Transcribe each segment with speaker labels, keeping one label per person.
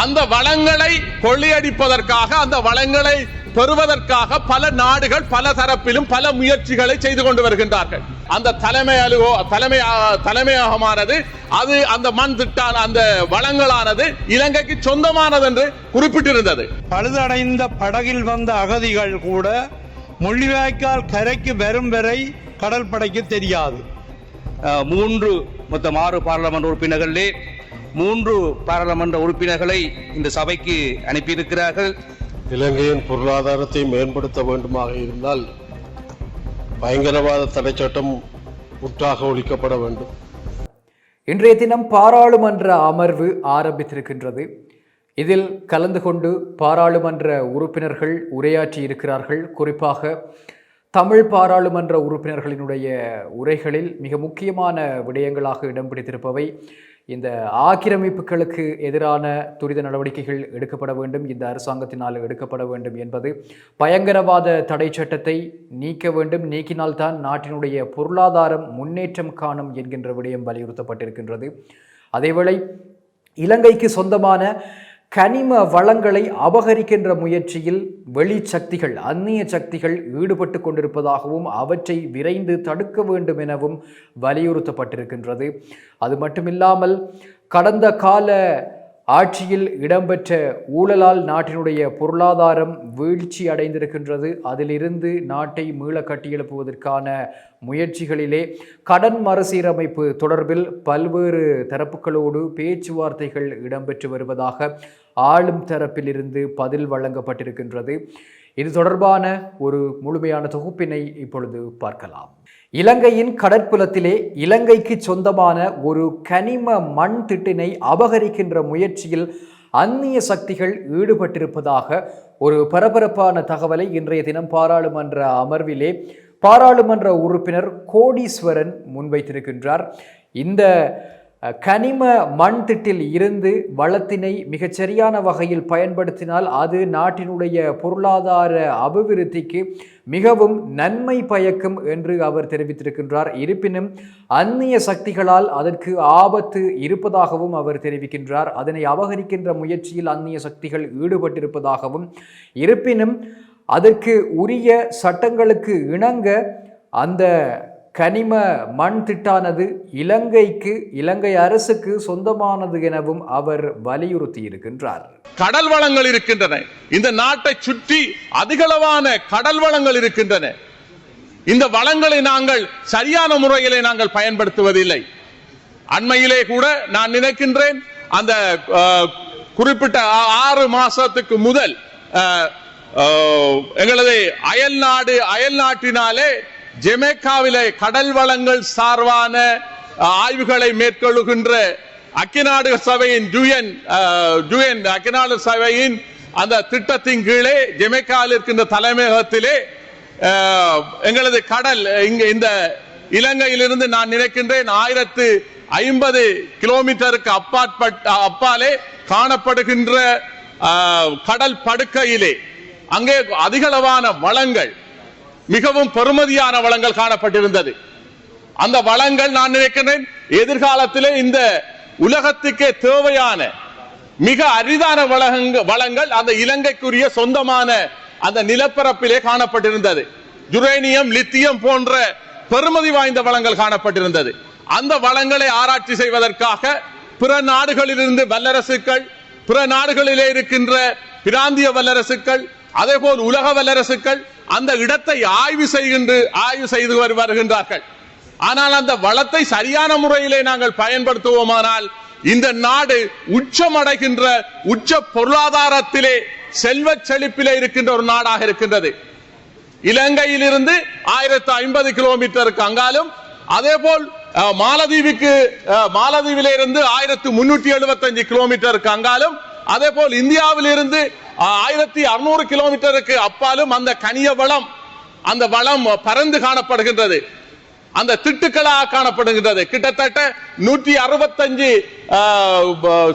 Speaker 1: அந்த வளங்களை கொள்ளையடிப்பதற்காக அந்த வளங்களை பெறுவதற்காக பல நாடுகள் பல தரப்பிலும் பல முயற்சிகளை செய்து கொண்டு வருகின்றார்கள். அந்த தலைமை அலுவோ தலைமை தலைமையகமானது அது அந்த மண் திட்டான அந்த வளங்களானது இலங்கைக்கு சொந்தமானது என்று குறிப்பிட்டிருந்தது.
Speaker 2: பழுதடைந்த படகில் வந்த அகதிகள் கூட முள்ளிவாய்க்கால் கரைக்கு வரும் வரை கடல் படைக்கு தெரியாது
Speaker 3: மூன்று மொத்தம் ஆறு பாராளுமன்ற உறுப்பினர்களே மூன்று பாராளுமன்ற உறுப்பினர்களை இந்த சபைக்கு அனுப்பியிருக்கிறார்கள்.
Speaker 4: இலங்கையின் பொருளாதாரத்தை மேம்படுத்த வேண்டுமாக இருந்தால் பயங்கரவாத தடை சட்டம் முற்றாக ஒழிக்கப்பட வேண்டும்.
Speaker 5: இன்றைய தினம் பாராளுமன்ற அமர்வு ஆரம்பித்திருக்கின்றது. இதில் கலந்து கொண்டு பாராளுமன்ற உறுப்பினர்கள் உரையாற்றி இருக்கிறார்கள். குறிப்பாக தமிழ் பாராளுமன்ற உறுப்பினர்களினுடைய உரைகளில் மிக முக்கியமான விடயங்களாக இடம் பிடித்திருப்பவை இந்த ஆக்கிரமிப்புகளுக்கு எதிரான துரித நடவடிக்கைகள் எடுக்கப்பட வேண்டும். இந்த அரசாங்கத்தினால் எடுக்கப்பட வேண்டும் என்பது பயங்கரவாத தடை சட்டத்தை நீக்க வேண்டும். நீக்கினால்தான் நாட்டினுடைய பொருளாதாரம் முன்னேற்றம் காணும் என்கின்ற விடயம் வலியுறுத்தப்பட்டிருக்கின்றது. அதேவேளை இலங்கைக்கு சொந்தமான கனிம வளங்களை அபகரிக்கின்ற முயற்சியில் வெளி சக்திகள் அந்நிய சக்திகள் ஈடுபட்டு கொண்டிருப்பதாகவும் அவற்றை விரைந்து தடுக்க வேண்டும் எனவும் வலியுறுத்தப்பட்டிருக்கின்றது. அது மட்டுமில்லாமல் கடந்த கால ஆட்சியில் இடம்பெற்ற ஊழலால் நாட்டினுடைய பொருளாதாரம் வீழ்ச்சி அடைந்திருக்கின்றது. அதிலிருந்து நாட்டை மீள கட்டியெழுப்புவதற்கான முயற்சிகளிலே கடன் மறுசீரமைப்பு தொடர்பில் பல்வேறு தரப்புகளோடு பேச்சுவார்த்தைகள் இடம்பெற்று வருவதாக ஆளும் தரப்பிலிருந்து பதில் வழங்கப்பட்டிருக்கின்றது. இது தொடர்பான ஒரு முழுமையான தொகுப்பினை இப்பொழுது பார்க்கலாம். இலங்கையின் கடற்புலத்திலே இலங்கைக்கு சொந்தமான ஒரு கனிம மண் திட்டினை அபகரிக்கின்ற முயற்சியில் அந்நிய சக்திகள் ஈடுபட்டிருப்பதாக ஒரு பரபரப்பான தகவலை இன்றைய தினம் பாராளுமன்ற அமர்விலே பாராளுமன்ற உறுப்பினர் கோடீஸ்வரன் முன்வைத்திருக்கின்றார். இந்த கனிம மண் திட்டில் இருந்து வளத்தினை மிகச்சரியான வகையில் பயன்படுத்தினால் அது நாட்டினுடைய பொருளாதார அபிவிருத்திக்கு மிகவும் நன்மை பயக்கும் என்று அவர் தெரிவித்திருக்கின்றார். இருப்பினும் அந்நிய சக்திகளால் அதற்கு ஆபத்து இருப்பதாகவும் அவர் தெரிவிக்கின்றார். அதனை அபகரிக்கின்ற முயற்சியில் அந்நிய சக்திகள் ஈடுபட்டிருப்பதாகவும். இருப்பினும் அதற்கு உரிய சட்டங்களுக்கு இணங்க அந்த கனிம மண் திட்டானது இலங்கைக்கு இலங்கை அரசுக்கு சொந்தமானது எனவும் அவர் வலியுறுத்தி இருக்கின்றார்
Speaker 1: கடல் வளங்கள் இருக்கின்றன. இந்த நாட்டை சுற்றி அதிகளவான கடல் வளங்கள் இருக்கின்றன. இந்த வளங்களை நாங்கள் சரியான முறையிலே நாங்கள் பயன்படுத்துவதில்லை. அண்மையிலே கூட நான் நினைக்கின்றேன் அந்த குறிப்பிட்ட ஆறு மாசத்துக்கு முதல் அஹ், எங்களது அயல் நாடு அயல் நாட்டினாலே ஜெமேக்காவிலே கடல் வளங்கள் சார்பான ஆய்வுகளை மேற்கொள்ளுகின்ற அக்கிநாடு சபையின் ஜூயன் ஜூயன் அக்கிநாடு சபையின் அந்த திட்டத்தின் கீழே ஜெமேக்காவில் இருக்கின்ற தலைமையகத்திலே எங்களது கடல் இங்க இந்த இலங்கையிலிருந்து நான் நினைக்கின்றேன் ஆயிரத்து ஐம்பது கிலோமீட்டருக்கு அப்பாற்பட்ட அப்பாலே காணப்படுகின்ற கடல் படுக்கையிலே. அங்கே அதிகளவான வளங்கள் மிகவும் பெருமதியான வளங்கள் காணப்பட்டிருந்தது. அந்த வளங்கள் நான் நினைக்கிறேன் எதிர்காலத்திலே இந்த உலகத்துக்கே தேவையான மிக அரிதான வளங்கள் அந்த இலங்கைக்குரிய சொந்தமான அந்த நிலப்பரப்பிலே காணப்பட்டிருந்தது. யுரேனியம் லித்தியம் போன்ற பெருமதி வாய்ந்த வளங்கள் காணப்பட்டிருந்தது. அந்த வளங்களை ஆராய்ச்சி செய்வதற்காக பிற நாடுகளிலிருந்து வல்லரசுகள் பிற நாடுகளிலே இருக்கின்ற பிராந்திய வல்லரசுகள் அதே போல் உலக வல்லரசுகள் அந்த இடத்தை ஆய்வு செய்கின்ற ஆய்வு செய்து வரு- வருகின்றார்கள். ஆனால் அந்த வளத்தை சரியான முறையிலே நாங்கள் பயன்படுத்துவோமானால் இந்த நாடு உச்சமடைகின்ற உச்ச பொருளாதாரத்திலே செல்வ செழிப்பிலே இருக்கின்ற ஒரு நாடாக இருக்கின்றது. இலங்கையிலிருந்து ஆயிரத்து ஐம்பது கிலோமீட்டருக்கு அங்காலும் அதே போல் அஹ், மாலதீவுக்கு அஹ், ஆயிரத்தி முன்னூற்றி ஆயிரத்து அஞ்சு கிலோமீட்டருக்கு அங்காலும் அதே போல் இந்தியாவிலிருந்து ஆயிரத்தி அறுநூறு கிலோமீட்டருக்கு அப்பாலும் அந்த கனிய வளம் அந்த வளம் பறந்து காணப்படுகின்றது. அந்த திட்டுக்களாக காணப்படுகின்றது. கிட்டத்தட்ட நூற்றி அறுபத்தஞ்சு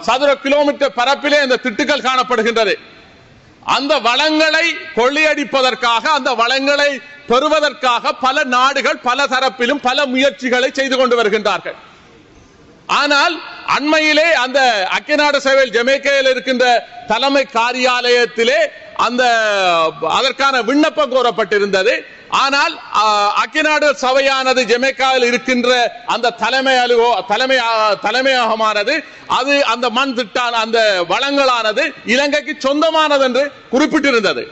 Speaker 1: சதுர கிலோமீட்டர் பரப்பிலே அந்த திட்டுக்கள் காணப்படுகின்றது. அந்த வளங்களை கொள்ளையடிப்பதற்காக அந்த வளங்களை பெறுவதற்காக பல நாடுகள் பல தரப்பிலும் பல முயற்சிகளை செய்து கொண்டு வருகின்றார்கள். ஆனால் அண்மையிலே அந்த அக்கிநாட சேவையில் ஜமேக்கையில் இருக்கின்ற தலைமை காரியாலயத்திலே அந்த அதற்கான விண்ணப்பம் கோரப்பட்டிருந்தது. ஆனால் அக்கிநாடு சபையானது ஜமேக்காவில் இருக்கின்ற அந்த தலைமை அலுவோ தலைமை தலைமையகமானது அது அந்த மண் திட்டான அந்த வளங்களானது இலங்கைக்கு சொந்தமானது என்று குறிப்பிட்டிருந்தது.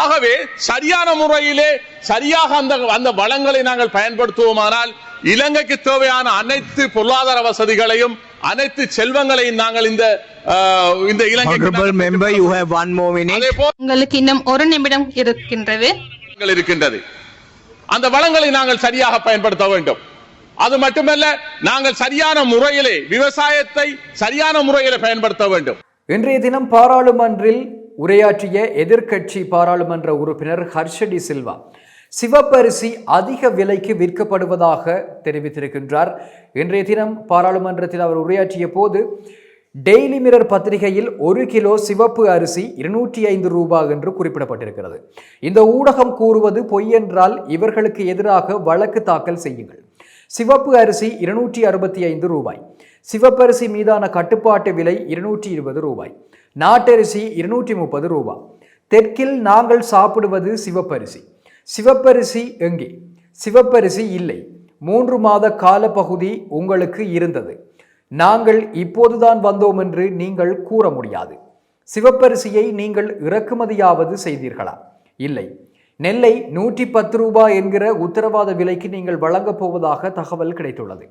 Speaker 1: ஆகவே சரியான முறையிலே சரியாக அந்த அந்த வளங்களை நாங்கள் பயன்படுத்துவோமானால் இலங்கைக்கு தேவையான அனைத்து பொருளாதார வசதிகளையும் அனைத்து செல்வங்களையும் நாங்கள் இந்த இந்த
Speaker 6: Honorable
Speaker 1: Ilangai
Speaker 6: member, you have one more minute.
Speaker 1: அதே போல்
Speaker 7: உங்களுக்கு இன்னும் ஒரு நிமிடம் இருக்கின்றது.
Speaker 1: இருக்கின்றது. அந்த வளங்களை நாங்கள் சரியாக பயன்படுத்த வேண்டும். அது மட்டுமல்ல நாங்கள் சரியான முறையிலே விவசாயத்தை சரியான முறையிலே பயன்படுத்த வேண்டும்.
Speaker 5: இன்றைய தினம் பாராளுமன்றில் உரையாற்றிய எதிர்க்கட்சி பாராளுமன்ற உறுப்பினர் ஹர்ஷடி சில்வா. சிவப்பரிசி அதிக விலைக்கு விற்கப்படுவதாக தெரிவித்திருக்கின்றார். இன்றைய தினம் பாராளுமன்றத்தில் அவர் உரையாற்றிய போது டெய்லி மிரர் பத்திரிகையில் ஒரு கிலோ சிவப்பு அரிசி இருநூற்றி ஐந்து ரூபாய் என்று குறிப்பிடப்பட்டிருக்கிறது. இந்த ஊடகம் கூறுவது பொய் என்றால் இவர்களுக்கு எதிராக வழக்கு தாக்கல் செய்யுங்கள். சிவப்பு அரிசி இருநூற்றி அறுபத்தி ஐந்து ரூபாய். சிவப்பரிசி மீதான கட்டுப்பாட்டு விலை இருநூற்றி இருபது ரூபாய். நாட்டரிசி இருநூற்றி முப்பது ரூபாய் தெற்கில் நாங்கள் சாப்பிடுவது சிவப்பரிசி. சிவப்பரிசி எங்கே? சிவப்பரிசி இல்லை. மூன்று மாத காலப்பகுதி உங்களுக்கு இருந்தது. நாங்கள் இப்போதுதான் வந்தோம் என்று நீங்கள் கூற முடியாது. சிவப்பரிசியை நீங்கள் இறக்குமதியாவது செய்தீர்களா? இல்லை. நெல்லை நூற்றி பத்து ரூபாய் என்கிற உத்தரவாத விலைக்கு நீங்கள் வழங்கப் போவதாக தகவல் கிடைத்துள்ளது.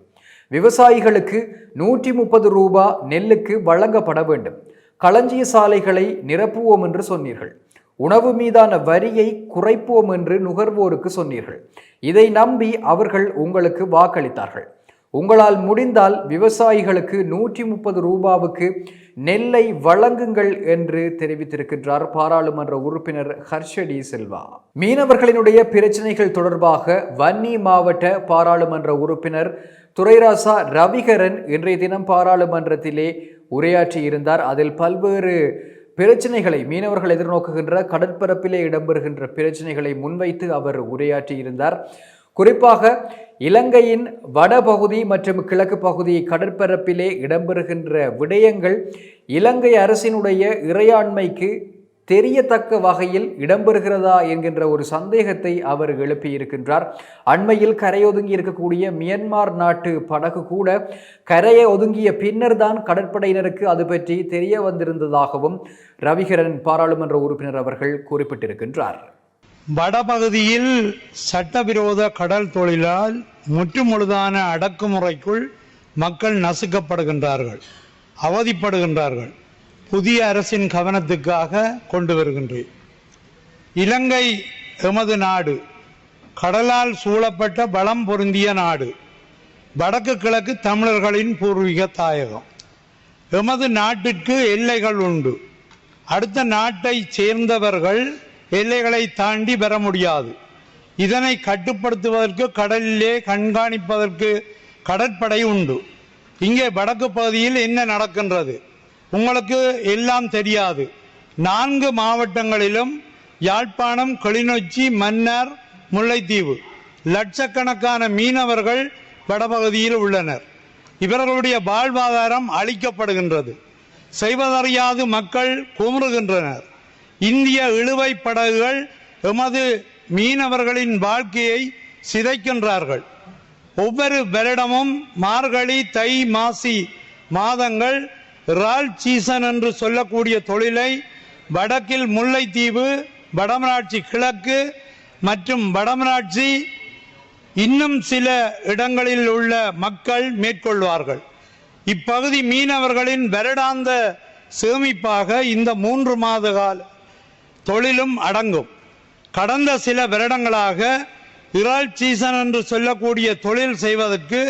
Speaker 5: விவசாயிகளுக்கு நூற்றி முப்பது ரூபாய் நெல்லுக்கு வழங்கப்பட வேண்டும். களஞ்சிய சாலைகளை நிரப்புவோம் என்று சொன்னீர்கள். உணவு மீதான வரியை குறைப்போம் என்று நுகர்வோருக்கு சொன்னீர்கள். இதை நம்பி அவர்கள் உங்களுக்கு வாக்களித்தார்கள். உங்களால் முடிந்தால் விவசாயிகளுக்கு நூற்றி முப்பது ரூபாவுக்கு நெல்லை வழங்குங்கள் என்று தெரிவித்திருக்கின்றார் பாராளுமன்ற உறுப்பினர் ஹர்ஷடி செல்வா. மீனவர்களினுடைய பிரச்சனைகள் தொடர்பாக வன்னி மாவட்ட பாராளுமன்ற உறுப்பினர் துரைராசா ரவிகரன் இன்றைய தினம் பாராளுமன்றத்திலே உரையாற்றி இருந்தார். அதில் பல்வேறு பிரச்சனைகளை மீனவர்கள் எதிர்நோக்குகின்ற கடற்பரப்பிலே இடம்பெறுகின்ற பிரச்சனைகளை முன்வைத்து அவர் உரையாற்றியிருந்தார் குறிப்பாக இலங்கையின் வடபகுதி மற்றும் கிழக்கு பகுதி கடற்பரப்பிலே இடம்பெறுகின்ற விடயங்கள் இலங்கை அரசினுடைய இறையாண்மைக்கு தெரியத்தக்க வகையில் இடம்பெறுகிறதா என்கின்ற ஒரு சந்தேகத்தை அவர் எழுப்பியிருக்கின்றார். அண்மையில் கரையொதுங்கி இருக்கக்கூடிய மியன்மார் நாட்டு படகு கூட கரையை ஒதுங்கிய பின்னர் தான் கடற்படையினருக்கு அது பற்றி தெரிய வந்திருந்ததாகவும் ரவிகரன் பாராளுமன்ற உறுப்பினர் அவர்கள் குறிப்பிட்டிருக்கின்றார்.
Speaker 2: வடபகுதியில் சட்டவிரோத கடல் தொழிலால் முற்றுமுழுதான அடக்குமுறைக்குள் மக்கள் நசுக்கப்படுகின்றார்கள் அவதிப்படுகின்றார்கள். புதிய அரசின் கவனத்துக்காக கொண்டு வருகின்றேன். இலங்கை எமது நாடு கடலால் சூழப்பட்ட பலம் பொருந்திய நாடு வடக்கு கிழக்கு தமிழர்களின் பூர்வீக தாயகம். எமது நாட்டிற்கு எல்லைகள் உண்டு. அடுத்த நாட்டை சேர்ந்தவர்கள் எல்லைகளை தாண்டி பெற முடியாது. இதனை கட்டுப்படுத்துவதற்கு கடலிலே கண்காணிப்பதற்கு கடற்படை உண்டு. இங்கே வடக்கு பகுதியில் என்ன நடக்கின்றது? உங்களுக்கு எல்லாம் தெரியாது. நான்கு மாவட்டங்களிலும் யாழ்ப்பாணம் கிளிநொச்சி மன்னார் முல்லைத்தீவு. லட்சக்கணக்கான மீனவர்கள் வடபகுதியில் உள்ளனர். இவர்களுடைய வாழ்வாதாரம் அளிக்கப்படுகின்றது செய்வதறியாது மக்கள் குமுறுகின்றனர். இந்திய இழுவை படகுகள் எமது மீனவர்களின் வாழ்க்கையை சிதைக்கின்றார்கள். ஒவ்வொரு வருடமும் மார்கழி தை மாசி மாதங்கள் இறால் சீசன் என்று சொல்லக்கூடிய தொழிலை வடக்கில் முல்லைத்தீவு வடமராட்சி கிழக்கு மற்றும் வடமராட்சி இன்னும் சில இடங்களில் உள்ள மக்கள் மேற்கொள்வார்கள். இப்பகுதி மீனவர்களின் வருடாந்த சேமிப்பாக இந்த மூன்று மாத கால தொழிலும் அடங்கும். கடந்த சில வருடங்களாக இறால் சீசன் என்று சொல்லக்கூடிய தொழில் செய்வதற்கு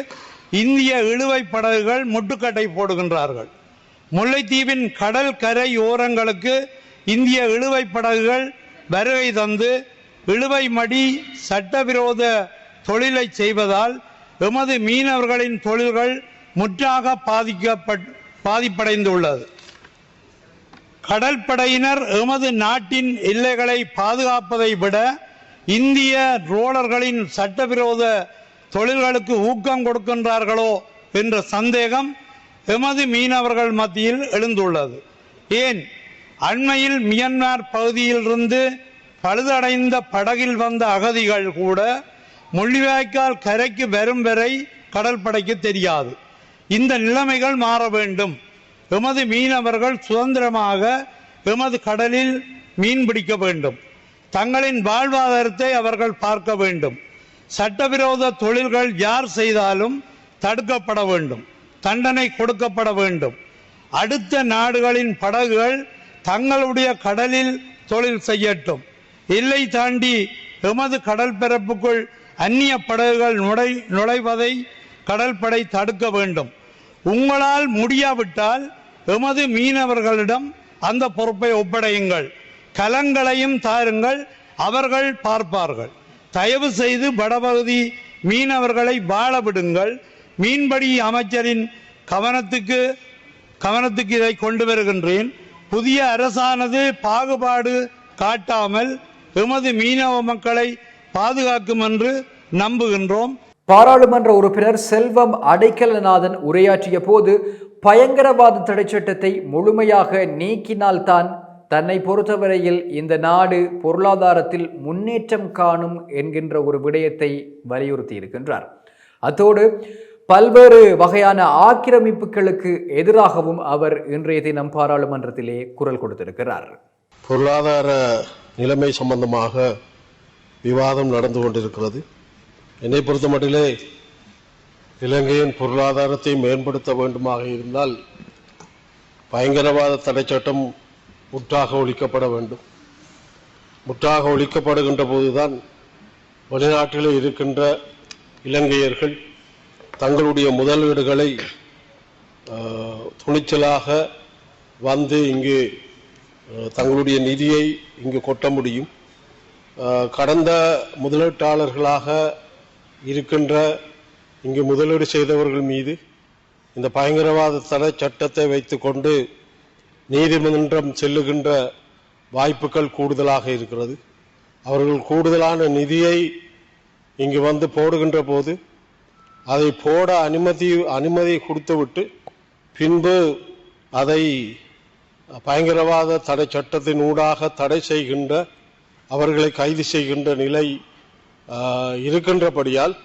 Speaker 2: இந்திய இழுவை படகுகள் முட்டுக்கட்டை போடுகின்றார்கள். முல்லைத்தீவின் கடல் கரை ஓரங்களுக்கு இந்திய இழுவை படகுகள் வருகை தந்து இழுவை மடி சட்டவிரோத தொழிலை செய்வதால் எமது மீனவர்களின் தொழில்கள் முற்றாக பாதிக்கப்பட் பாதிப்படைந்துள்ளது. கடற்படையினர் எமது நாட்டின் எல்லைகளை பாதுகாப்பதை விட இந்திய ரோலர்களின் சட்டவிரோத தொழில்களுக்கு ஊக்கம் கொடுக்கின்றார்களோ என்ற சந்தேகம் எமது மீனவர்கள் மத்தியில் எழுந்துள்ளது. ஏன்? அண்மையில் மியன்மார் பகுதியிலிருந்து பழுதடைந்த படகில் வந்த அகதிகள் கூட முள்ளிவாய்க்கால் கரைக்கு வரும் வரை கடற்படைக்கு தெரியாது. இந்த நிலைமைகள் மாற வேண்டும். எமது மீனவர்கள் சுதந்திரமாக எமது கடலில் மீன் பிடிக்க வேண்டும். தங்களின் வாழ்வாதாரத்தை அவர்கள் பார்க்க வேண்டும். சட்டவிரோத தொழில்கள் யார் செய்தாலும் தடுக்கப்பட வேண்டும். தண்டனை கொடுக்கப்பட வேண்டும். அடுத்த நாடுகளின் படகுகள் தங்களுடைய கடலில் தொழில் செய்யட்டும். எல்லை தாண்டி எமது கடல் பரப்புக்குள் அந்நிய படகுகள் நுழை நுழைவதை கடற்படை தடுக்க வேண்டும். உங்களால் முடியாவிட்டால் எமது மீனவர்களிடம் அந்த பொறுப்பை ஒப்படையுங்கள். கலங்களையும் தாருங்கள் அவர்கள் பார்ப்பார்கள். தயவு செய்து வடபகுதி மீனவர்களை வாழ விடுங்கள். மீன்படி அமைச்சரின் கவனத்துக்கு கவனத்துக்கு இதை கொண்டு வருகின்றேன். புதிய அரசானது பாகுபாடு காட்டாமல் எமது மீனவ மக்களை பாதுகாக்கும் என்று நம்புகின்றோம்.
Speaker 5: பாராளுமன்ற உறுப்பினர் செல்வம் அடைக்கலநாதன் உரையாற்றிய போது பயங்கரவாத தடைச்சட்டத்தை முழுமையாக நீக்கினால்தான் தன்னை பொறுத்தவரையில் இந்த நாடு பொருளாதாரத்தில் முன்னேற்றம் காணும் என்கின்ற ஒரு விடயத்தை வலியுறுத்தி இருக்கின்றார் அத்தோடு பல்வேறு வகையான ஆக்கிரமிப்புகளுக்கு எதிராகவும் அவர் இன்றைய தினம் பாராளுமன்றத்திலே குரல் கொடுத்திருக்கிறார்.
Speaker 4: பொருளாதார நிலைமை சம்பந்தமாக விவாதம் நடந்து கொண்டிருக்கிறது. என்னை பொறுத்த மட்டிலே இலங்கையின் பொருளாதாரத்தை மேம்படுத்த வேண்டுமாக இருந்தால் பயங்கரவாத தடை சட்டம் முற்றாக ஒழிக்கப்பட வேண்டும். முற்றாக ஒழிக்கப்படுகின்ற போதுதான் வெளிநாட்டில் இருக்கின்ற இலங்கையர்கள் தங்களுடைய முதலீடுகளை துணிச்சலாக வந்து இங்கு தங்களுடைய நிதியை இங்கு கொட்ட முடியும். கடந்த முதலீட்டாளர்களாக இருக்கின்ற இங்கு முதலீடு செய்தவர்கள் மீது இந்த பயங்கரவாத தடை சட்டத்தை வைத்துக்கொண்டு நீதிமன்றம் செல்லுகின்ற வாய்ப்புகள் கூடுதலாக இருக்கிறது. அவர்கள் கூடுதலான நிதியை இங்கு வந்து போடுகின்ற போது அதை போட அனுமதி அனுமதி கொடுத்துவிட்டு பின்பு அதை பயங்கரவாத தடை சட்டத்தின் ஊடாக தடை செய்கின்ற அவர்களை கைது செய்கின்ற நிலை இருக்கின்றபடியால்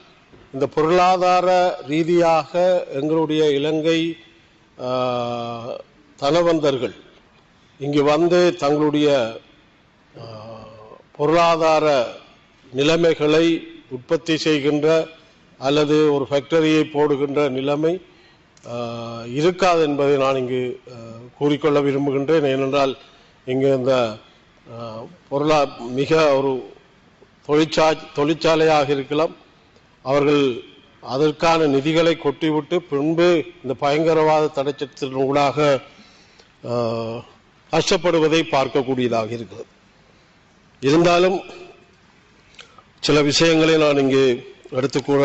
Speaker 4: இந்த பொருளாதார ரீதியாக எங்களுடைய இலங்கை தனவந்தர்கள் இங்கு வந்து தங்களுடைய பொருளாதார நிலைமைகளை உற்பத்தி செய்கின்ற அல்லது ஒரு ஃபேக்டரியை போடுகின்ற நிலைமை இருக்காது என்பதை நான் இங்கு கூறிக்கொள்ள விரும்புகின்றேன். ஏனென்றால் இங்கு இந்த பொருளா மிக ஒரு தொழிற்சா தொழிற்சாலையாக இருக்கலாம். அவர்கள் அதற்கான நிதிகளை கொட்டிவிட்டு பின்பு இந்த பயங்கரவாத தடைச்சத்தின் ஊடாக கஷ்டப்படுவதை பார்க்கக்கூடியதாக இருக்கிறது. இருந்தாலும் சில விஷயங்களை நான் இங்கே எடுத்துக்கூட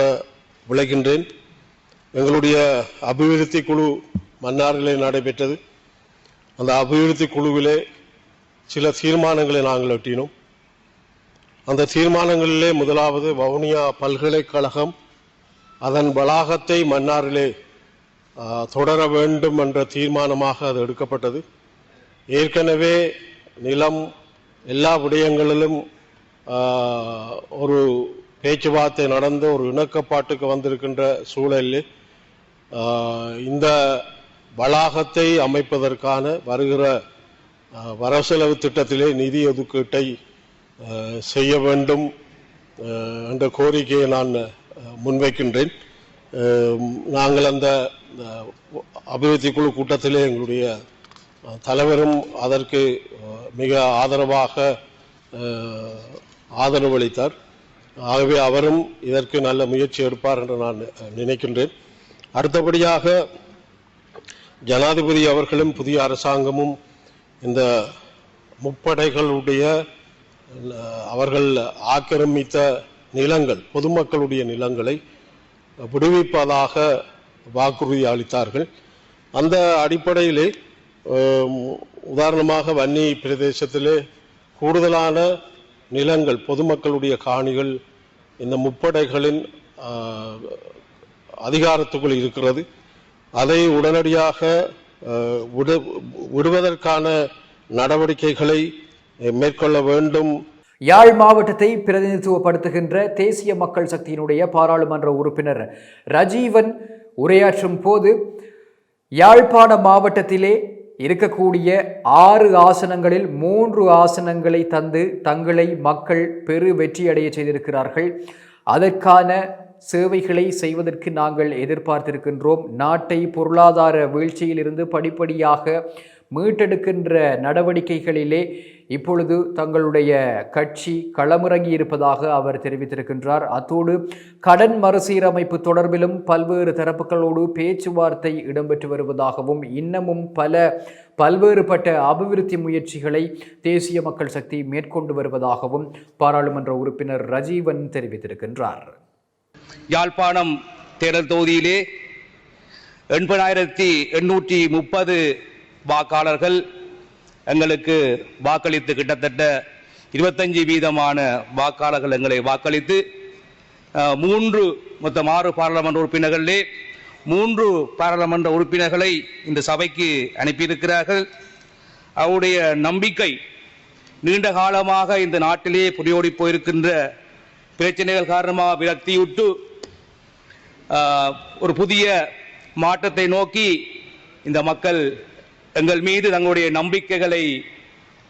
Speaker 4: விளைகின்றேன் எங்களுடைய அபிவிருத்தி குழு மன்னாரிலே நடைபெற்றது. அந்த அபிவிருத்தி குழுவிலே சில தீர்மானங்களை நாங்கள் எட்டினோம். அந்த தீர்மானங்களிலே முதலாவது வவுனியா பல்கலைக்கழகம் அதன் வளாகத்தை மன்னாரிலே தொடர வேண்டும் என்ற தீர்மானமாக அது எடுக்கப்பட்டது. ஏற்கனவே நிலம் எல்லா விடயங்களிலும் ஒரு பேச்சுவார்த்தை நடந்து ஒரு இணக்கப்பாட்டுக்கு வந்திருக்கின்ற சூழலில் இந்த வளாகத்தை அமைப்பதற்கான வருகிற வரவு செலவு திட்டத்திலே நிதி ஒதுக்கீட்டை செய்ய வேண்டும் என்ற கோரிக்கையை நான் முன்வைக்கின்றேன். நாங்கள் அந்த அபிவிருத்தி குழு கூட்டத்திலே எங்களுடைய தலைவரும் அதற்கு மிக ஆதரவாக ஆதரவளித்தார் ஆதரவு அளித்தார். ஆகவே அவரும் இதற்கு நல்ல முயற்சி எடுப்பார் என்று நான் நினைக்கின்றேன். அடுத்தபடியாக ஜனாதிபதி அவர்களும் புதிய அரசாங்கமும் இந்த முப்படைகளுடைய அவர்கள் ஆக்கிரமித்த நிலங்கள் பொதுமக்களுடைய நிலங்களை விடுவிப்பதாக வாக்குறுதி அளித்தார்கள். அந்த அடிப்படையிலே உதாரணமாக வன்னி பிரதேசத்திலே கூடுதலான நிலங்கள் பொதுமக்களுடைய காணிகள் இந்த முப்படைகளின் அதிகாரத்துக்குள் இருக்கிறது. அதை உடனடியாக விடு- விடுவதற்கான நடவடிக்கைகளை மேற்கொள்ள வேண்டும்.
Speaker 5: யாழ் மாவட்டத்தை பிரதிநிதித்துவப்படுத்துகின்ற தேசிய மக்கள் சக்தியினுடைய பாராளுமன்ற உறுப்பினர் ரஜீவன் உரையாற்றும் போது யாழ்ப்பாண மாவட்டத்திலே இருக்கக்கூடிய ஆறு ஆசனங்களில் மூன்று ஆசனங்களை தந்து தங்களை மக்கள் பெரு வெற்றியடைய செய்திருக்கிறார்கள். அதற்கான சேவைகளை செய்வதற்கு நாங்கள் எதிர்பார்த்திருக்கின்றோம். நாட்டை பொருளாதார வீழ்ச்சியிலிருந்து படிப்படியாக மீட்டெடுக்கின்ற நடவடிக்கைகளிலே இப்பொழுது தங்களுடைய கட்சி களமிறங்கி இருப்பதாக அவர் தெரிவித்திருக்கின்றார். அத்தோடு கடன் மறுசீரமைப்பு தொடர்பிலும் பல்வேறு தரப்புகளோடு பேச்சுவார்த்தை இடம்பெற்று வருவதாகவும் இன்னமும் பல பல்வேறுபட்ட அபிவிருத்தி முயற்சிகளை தேசிய மக்கள் சக்தி மேற்கொண்டு வருவதாகவும் பாராளுமன்ற உறுப்பினர் ரஜீவன் தெரிவித்திருக்கின்றார்.
Speaker 3: யாழ்ப்பாணம் தேர்தல் தொகுதியிலே எண்பதாயிரத்தி எண்ணூற்றி முப்பது வாக்காளர்கள் எங்களுக்கு வாக்களித்து கிட்டத்தட்ட இருபத்தஞ்சு வீதமான வாக்காளர்கள் எங்களை வாக்களித்து மூன்று மொத்தம் ஆறு பாராளுமன்ற உறுப்பினர்களே மூன்று பாராளுமன்ற உறுப்பினர்களை இந்த சபைக்கு அனுப்பியிருக்கிறார்கள். அவருடைய நம்பிக்கை நீண்ட காலமாக இந்த நாட்டிலே புரியோடி போயிருக்கின்ற பிரச்சனைகள் காரணமாக விரக்தியுட்டு ஒரு புதிய மாற்றத்தை நோக்கி இந்த மக்கள் எங்கள் மீது தங்களுடைய நம்பிக்கைகளை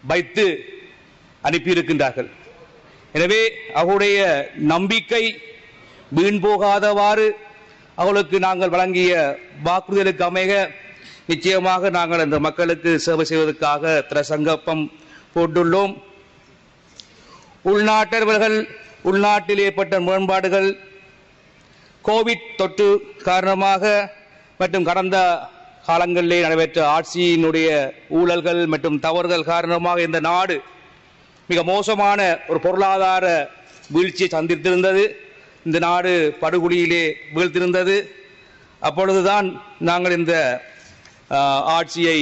Speaker 3: வைத்து அனுப்பியிருக்கின்றார்கள். எனவே அவருடைய நம்பிக்கை வீண் போகாதவாறு அவளுக்கு நாங்கள் வழங்கிய வாக்குறுதலுக்கு அமைக. நிச்சயமாக நாங்கள் அந்த மக்களுக்கு சேவை செய்வதற்காக திரசங்கப்பம் போட்டுள்ளோம். உள்நாட்டவர்கள் உள்நாட்டில் ஏற்பட்ட முரண்பாடுகள் கோவிட் தொற்று காரணமாக மற்றும் கடந்த காலங்களிலே நடைபெற்ற ஆட்சியினுடைய ஊழல்கள் மற்றும் தவறுகள் காரணமாக இந்த நாடு மிக மோசமான ஒரு பொருளாதார வீழ்ச்சியை சந்தித்திருந்தது. இந்த நாடு படுகொலியிலே வீழ்த்திருந்தது. அப்பொழுதுதான் நாங்கள் இந்த ஆட்சியை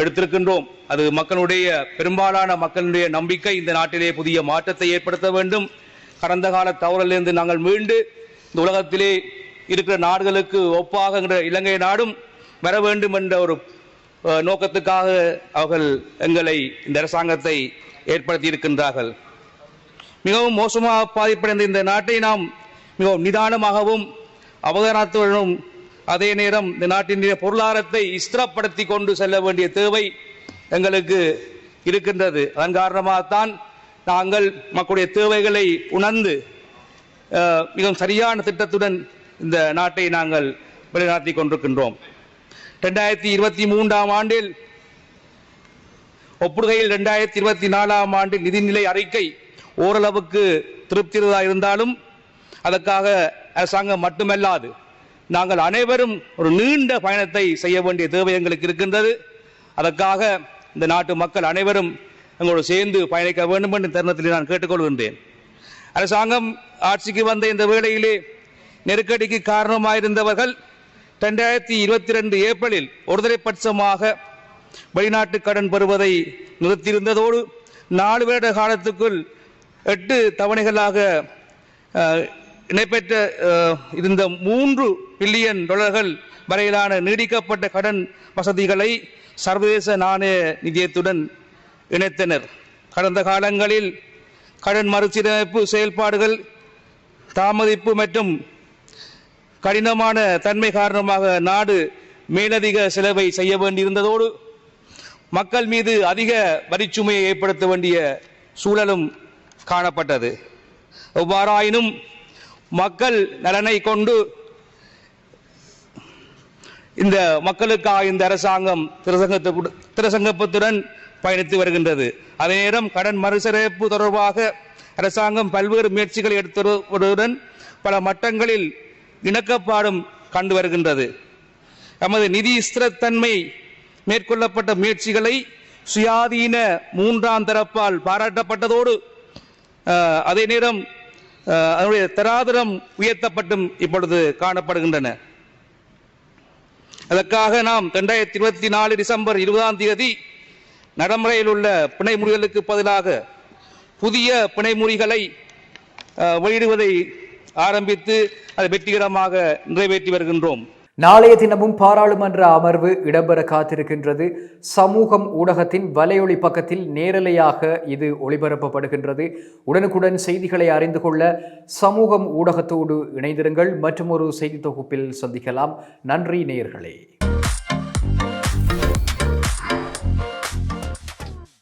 Speaker 3: எடுத்திருக்கின்றோம். அது மக்களுடைய பெரும்பாலான மக்களுடைய நம்பிக்கை. இந்த நாட்டிலே புதிய மாற்றத்தை ஏற்படுத்த வேண்டும். கடந்த கால தவறிலிருந்து நாங்கள் மீண்டு இந்த உலகத்திலே இருக்கிற நாடுகளுக்கு ஒப்பாகின்ற இலங்கை நாடும் வர வேண்டும் என்ற ஒரு அஹ், நோக்கத்துக்காக அவர்கள் எங்களை இந்த அரசாங்கத்தை ஏற்படுத்தி இருக்கின்றார்கள். மிகவும் மோசமாக பாதிப்படைந்த இந்த நாட்டை நாம் மிகவும் நிதானமாகவும் அவதானத்துடனும் அதே நேரம் இந்த நாட்டின் பொருளாதாரத்தை ஸ்திரப்படுத்தி கொண்டு செல்ல வேண்டிய தேவை எங்களுக்கு இருக்கின்றது. அதன் காரணமாகத்தான் நாங்கள் மக்களுடைய தேவைகளை உணர்ந்து அஹ், மிகவும் சரியான திட்டத்துடன் இந்த நாட்டை நாங்கள் வழிநடத்தி கொண்டிருக்கின்றோம். ரெண்டாயிரத்தி இருபத்தி மூன்றாம் ஆண்டில் ஒப்புகையில் ரெண்டாயிரத்தி இருபத்தி நாலாம் ஆண்டு நிதிநிலை அறிக்கை ஓரளவுக்கு திருப்தியாக இருந்தாலும் அதற்காக அரசாங்கம் மட்டுமல்லாது நாங்கள் அனைவரும் ஒரு நீண்ட பயணத்தை செய்ய வேண்டிய தேவை எங்களுக்கு இருக்கின்றது. அதற்காக இந்த நாட்டு மக்கள் அனைவரும் எங்களோடு சேர்ந்து பயணிக்க வேண்டும் என்ற தருணத்தில் நான் கேட்டுக்கொள்கின்றேன். அரசாங்கம் ஆட்சிக்கு வந்த இந்த வேளையிலே நெருக்கடிக்கு காரணமாயிருந்தவர்கள் ரெண்டாயிரத்தி இருபத்தி ரெண்டு ஏப்ரலில் ஒருதலை பட்சமாக வெளிநாட்டு கடன் பெறுவதை நிறுத்தியிருந்ததோடு நாலு வருட காலத்துக்குள் எட்டு தவணைகளாக இணைப்பெற்ற இருந்த மூன்று பில்லியன் டாலர்கள் வரையிலான நீடிக்கப்பட்ட கடன் வசதிகளை சர்வதேச நாணய நிதியத்துடன் இணைத்தனர். கடந்த காலங்களில் கடன் மறுசீரமைப்பு செயல்பாடுகள் தாமதிப்பு மற்றும் கடினமான தன்மை காரணமாக நாடு மேலதிக செலவை செய்ய வேண்டியிருந்ததோடு மக்கள் மீது அதிக வரிச்சுமையை ஏற்படுத்த வேண்டிய சூழலும் காணப்பட்டது. எவ்வாறாயினும் மக்கள் நலனை கொண்டு இந்த மக்களுக்காக இந்த அரசாங்கம் திருசங்கத்து- திருசங்கப்பத்துடன் பயணித்து வருகின்றது. அதே நேரம் கடன் மறுசீரமைப்பு தொடர்பாக அரசாங்கம் பல்வேறு முயற்சிகளை எடுத்து வருவதுடன் பல மட்டங்களில் இணக்கப்பாடும் கண்டு வருகின்றது. நமது நிதி ஸ்திரத்தன்மை மேற்கொள்ளப்பட்ட முயற்சிகளை சுயாதீன மூன்றாம் தரப்பால் பாராட்டப்பட்டதோடு அதே நேரம் அதனுடைய தராதரம் உயர்த்தப்பட்டும் இப்பொழுது காணப்படுகின்றன. அதற்காக நாம் இரண்டாயிரத்தி இருபத்தி நாலு டிசம்பர் இருபதாம் தேதி நடைமுறையில் உள்ள பிணைமுறிகளுக்கு பதிலாக புதிய பிணைமுறிகளை வெளியிடுவதை ஆரம்பித்து அதை வெற்றிகரமாக நிறைவேற்றி வருகின்றோம்.
Speaker 5: நாளைய தினமும் பாராளுமன்ற அமர்வு இடம்பெற காத்திருக்கின்றது. சமூகம் ஊடகத்தின் வலையொலி பக்கத்தில் நேரலையாக இது ஒளிபரப்பப்படுகின்றது. உடனுக்குடன் செய்திகளை அறிந்து கொள்ள சமூகம் ஊடகத்தோடு இணைந்திருங்கள். மற்றும் ஒரு செய்தி தொகுப்பில் சந்திக்கலாம். நன்றி நேர்களே